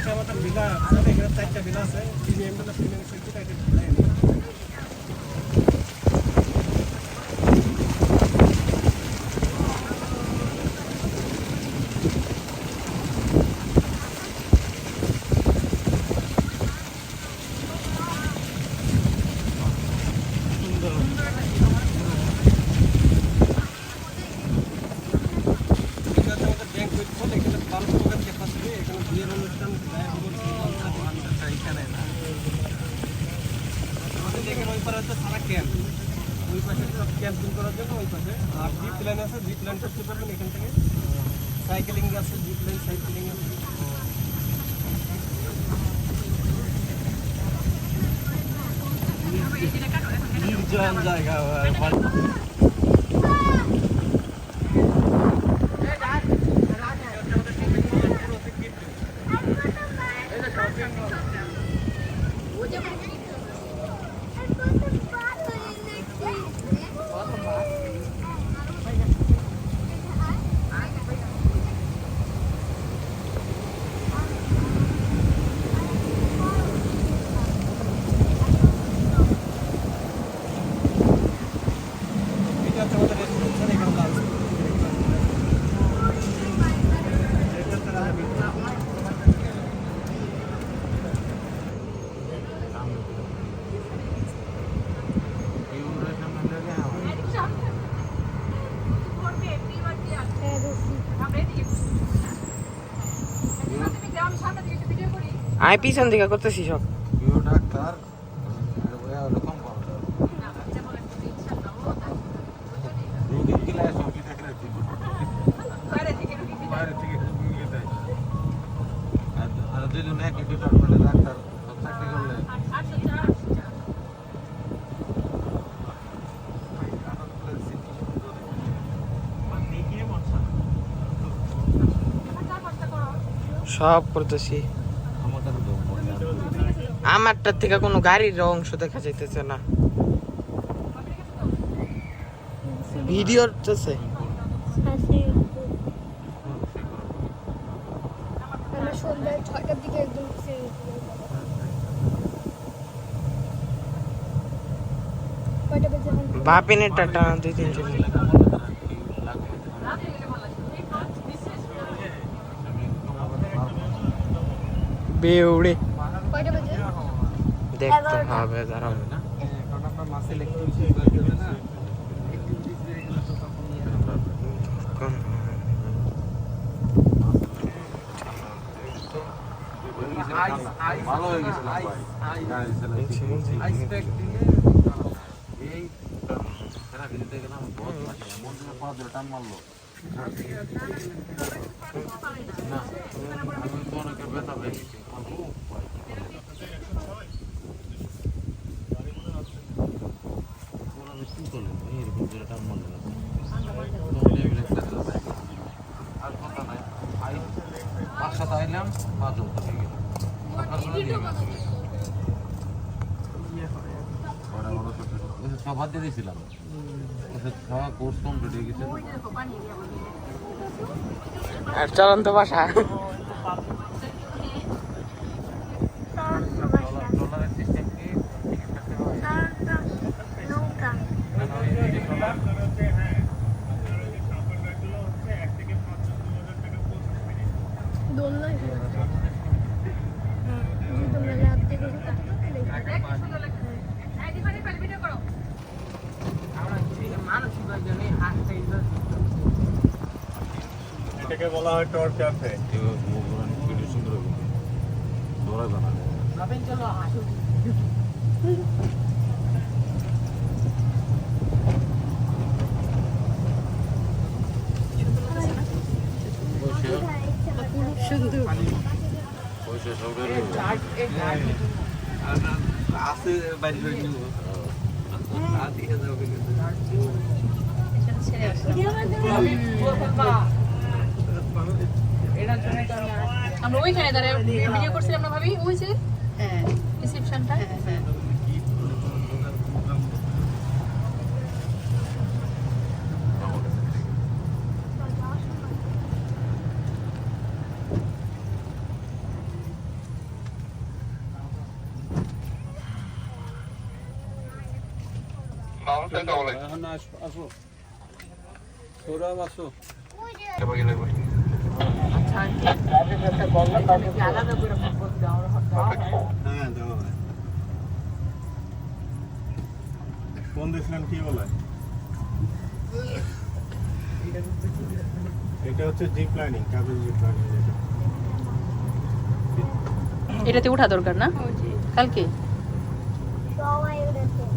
পাশে আমাদের ভিলা আছে এখানে চারটা ভিলা আছে প্রিমিয়াম ভিলা প্রিমিয়াম সেফটি টাইপের এটা হচ্ছে আমাদের ব্যাংক হল এখানে বারো প্রোগ্রাম ক্যাপাসিটি এখানে বিয়ের অনুষ্ঠান গায়ে হলুদ আচ্ছা, এখানে না আমাদের এখানে ওই পারে হচ্ছে সারা ক্যাম্প করার জন্য ওই পাশে আর জিপ প্ল্যান আছে জিপ প্ল্যান করতে পারবেন এখান থেকে সাইকেলিং আছে জিপ প্ল্যান সাইকেলিং নির্জন জায়গা এটা হচ্ছে আমাদের রেস্টুরেন্ট স্যার এখানে লাঞ্চ আমি পিছন দিকে করতেছি সব। ডাক্তার ওরকম রোগী আমারটার থেকে কোনো গাড়ির অংশ দেখা যাইতেছে না। ভিডিও হচ্ছে আমরা সন্ধ্যা ছয়টার দিকে একদম কয়টা বেজে? এখন বাপিনের টাটা দুই তিন জন বেউড়ে। দেখতে হবে মাসে ইলেকট্রিক না ভালো হয়ে এই গেলাম মারলো না আমি তো অনেকের ব্যথা হয়ে গেছি আমার খুব ভয়। ওরা বেশ কি করলেন ভাই এরকম করে টান মারলেন আপনি? তখন এই বিলাস কাছে যায়। আর কথা নাই আই পাঁচ সাত আইলাম পাঁচ জন হয়ে গেল সকালবেলা দিয়ে গেছে বড় বড় ছোট বাদ দিয়ে দিয়েছিলাম। ওষুধ খাওয়া কোর্স কমপ্লিট হয়ে গেছে। আর চলন্ত বাসা। এটাকে বলা হয় টর ক্যাফে ভিডিও সুন্দর পয়সা হয়ে গেল। আছে বাইরে নিব আর দিয়ে যাবে আমরা ওইখানে দাঁড়িয়ে ভিডিও করছিলাম না ভাবি? ওই যে রিসেপশনটা হ্যাঁ, হ্যাঁ, হ্যাঁ। আসো আসো। সৌরভ আসো। ফোন দিয়েছিলাম কি বলে এটা হচ্ছে কাজের এটাতে ওঠা দরকার না কালকে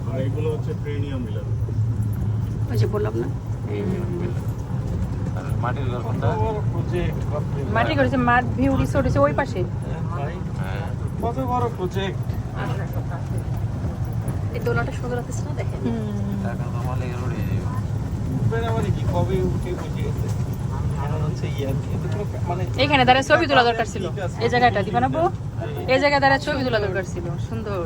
আর এগুলো হচ্ছে প্রিমিয়াম মিলার ওই যে বললাম না। মাটির ঘর কোনটা প্রজেক্ট মাটি মাঠ ভিউ রিসোর্ট হচ্ছে ওই পাশে। হ্যাঁ কত বড় প্রজেক্ট এই দোলাটা সুন্দর লাগতেছে না দেখেন। এখন উড়িয়ে যাবে মানে কি কবে উঠে বসে গেছে? মনে মানে এইখানে দাঁড়া ছবি তোলা দরকার ছিল। এই জায়গাটা দিবা না বউ? এই জায়গায় দাঁড়া ছবি তোলা দরকার ছিল। সুন্দর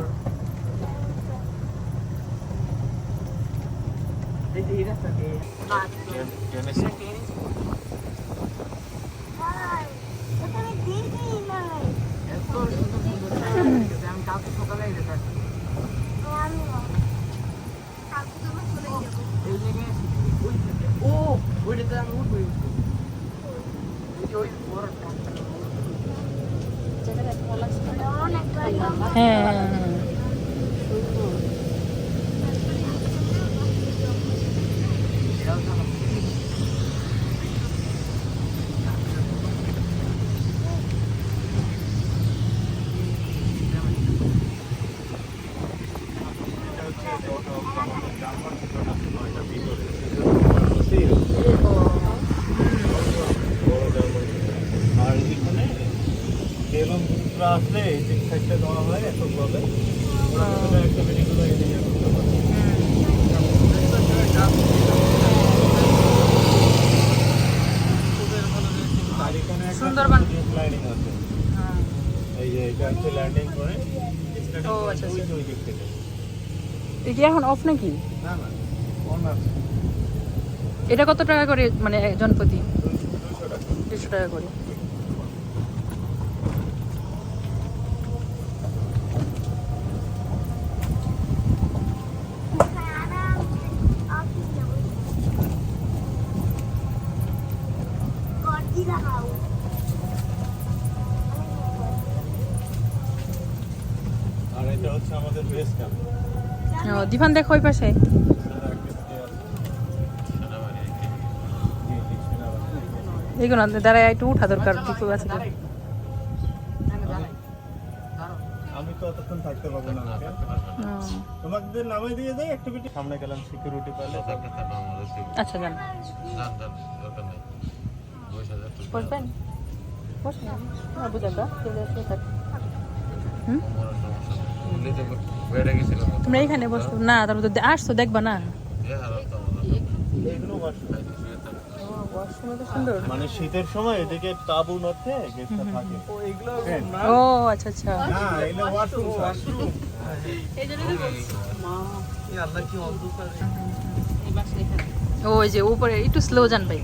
এখানে দেখি না আমি কাকু তো চলে যাব অনেক ভালো হ্যাঁ সাইডটা দেওয়া হয় এককভাবে একটা সুন্দরবন। আছে। এই যে এটা হচ্ছে ল্যান্ডিং করে ও, আচ্ছা, ওই দিক থেকে। এটা এখন অফ নাকি? না না অন আছে। এটা কত টাকা করে মানে টাকা। দুশো টাকা করে। আর এটা হচ্ছে আমাদের বেস ক্যাম্প ও দিভান দেখো ওই পাশে। এইগুলো দাঁড়ায় একটু উঠা দরকার দুটো আছে আমি তো অতক্ষণ থাকতে পারব না তোমাদের নামে দিয়ে দেয় অ্যাক্টিভিটি সামনে গেলাম সিকিউরিটি পেলে আচ্ছা দরকার নেই। টাকা বসবেন বসবেন হুম তোমরা না তারপর তো দেখবা না মানে শীতের সময় এদিকে তাবু নথে ও আচ্ছা আচ্ছা ও ওই যে উপরে একটু স্লো যান ভাই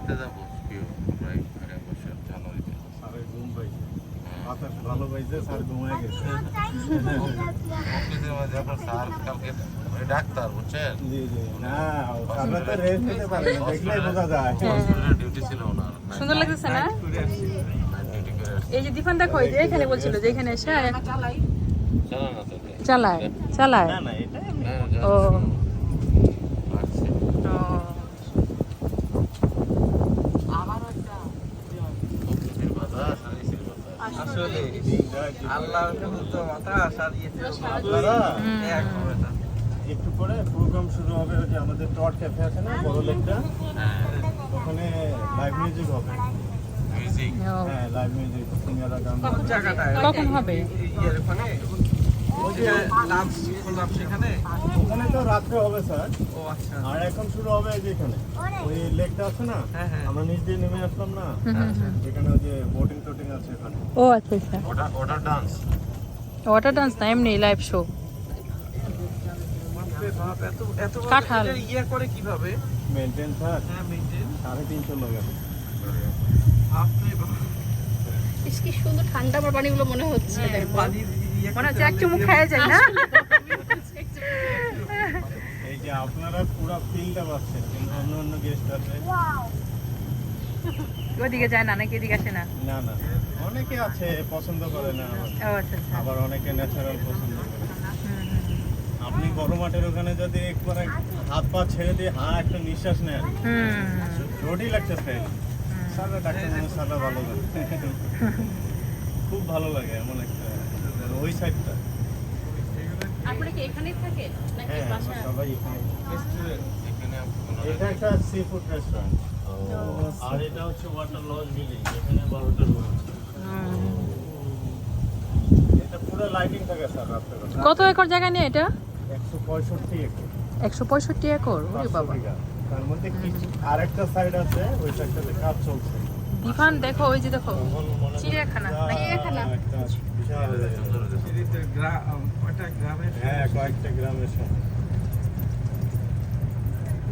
ইয়াতে যাব কি প্রায় আরে বছর হয়েছে আরে ঘুম পাইছে। বাতাস ভালো পাইছে স্যার ঘুমায় গেছে। অফিসের মাঝে আপনার স্যার কালকে উনি ডাক্তার বুঝছেন? জি জি। না তো রেস্ট নিতে পারি না দেখলেই বোঝা যায়। ডিউটি ছিল ওনার। সুন্দর লাগতেছে না? এই যে দিফান দেখো যে এখানে বলছিল যে এখানে এসে চালা না চালায় চালায়। না না এটা ও। আচ্ছা ও অফিসের বাতাস আর এসির বাতাস আসলে আল্লাহর তো মাথা সারিয়েছে দাদা এক হবে না একটু পরে প্রোগ্রাম শুরু হবে ওই যে আমাদের টট ক্যাফে আছে না বড় লেকটা হ্যাঁ ওখানে লাইভ মিউজিক হবে মিউজিক হ্যাঁ লাইভ মিউজিক সিঙ্গাররা গান কখন হবে ইয়ের ওখানে ওই যে লাঞ্চ করলাম সেখানে? ওখানে তো রাত্রে হবে স্যার। ও আচ্ছা। আর এখন শুরু হবে এই যে এখানে। ওই লেকটা আছে না? হ্যাঁ, হ্যাঁ। আমরা নিচ দিয়ে নেমে আসলাম না। এখানে ওই যে বোটিং টোটিং আছে এখানে। ও আচ্ছা আচ্ছা। ওটা ওটা ডান্স ওয়াটার ডান্স না এমনি লাইভ শো কাঁঠাল। ইয়ে করে কীভাবে? মেনটেন হ্যাঁ সাড়ে তিনশো কি সুন্দর ঠান্ডা পানিগুলো মনে হচ্ছে। মনে হচ্ছে এক চুমুক খাওয়া যায় না? এই যে আপনারা পুরো ফিলটা পাচ্ছেন কিন্তু অন্য অন্য গেস্ট আছে। ওদিকে যায় না নাকি এদিকে আসে না? না না। অনেকে আছে পছন্দ করে না আবার। আচ্ছা আচ্ছা। অনেকে ন্যাচারাল পছন্দ করে। আপনি গরম মাঠের ওখানে যদি একবার হাত পা ছেড়ে দিয়ে হা একটা নিঃশ্বাস নেন রোডই লাগতেছে। সারা ডাক্তার সারা ভালো লাগে। খুব ভালো লাগে এমন একটা ওই সাইডটা আপনারা কি এখানেই থাকে নাকি হ্যাঁ সবাই এখানে। রেস্টুরেন্ট এখানে এটা একটা সি ফুড রেস্টুরেন্ট আর এটা হচ্ছে ওয়াটার লজ বিল্ডিং এখানে বারোটা রুম আছে। এটা পুরো লাইটিং থাকে স্যার কত একর জায়গা নিয়ে এটা? একশো পঁয়ষট্টি একর। একশো পঁয়ষট্টি একর? ওরে বাবা। তার মধ্যে কিছু আরেকটা সাইড আছে ওই সাইডটাতে কাজ চলছে। দিফান দেখো ওই যে দেখো চিড়িয়াখানা বিশাল। চিড়িয়াখানা গ্রামের হ্যাঁ কয়েকটা গ্রামের সঙ্গে।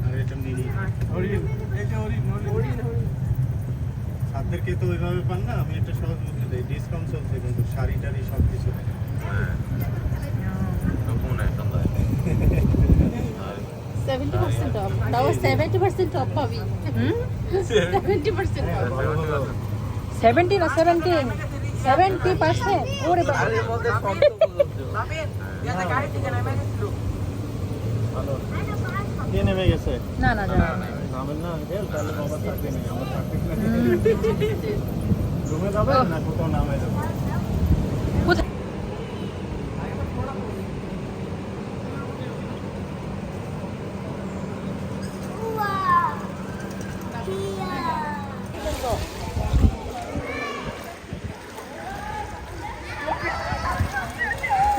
আর এটা হরিণ এটা হরিণ হরিণ ছাত্রকে তো ওইভাবে পান না আমি একটা সহজ বুদ্ধি দিই। ডিসকাউন্ট চলছে কিন্তু শাড়ি টাড়ি সব কিছু। সেভেন্টি পার্সেন্ট অফ তাও সেভেন্টি পার্সেন্ট অফ পাবি সেভেন্টি পার্সেন্ট অফ সেভেন্টি না সেভেন্টিন সেভেন্টি পার্সেন্ট ওরে নেমে গেছে না না না না তাহলে বাবা থাকবে না আমার থাকবে না রুমে যাবে না কোথাও নামে যাবে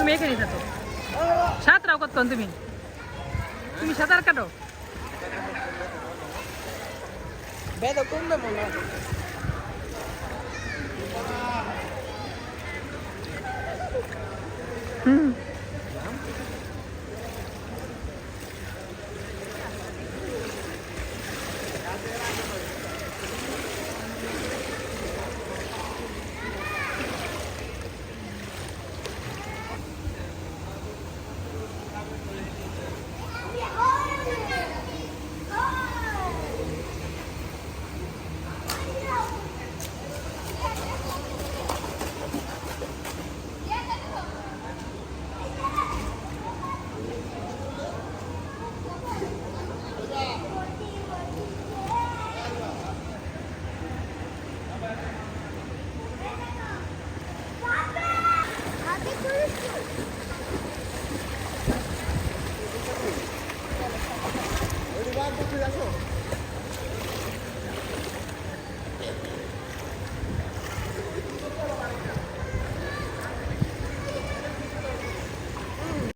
তুমি এখানে থাকো। সাঁতরাও কতক্ষণ তুমি? তুমি সাঁতার কাটো? হুম।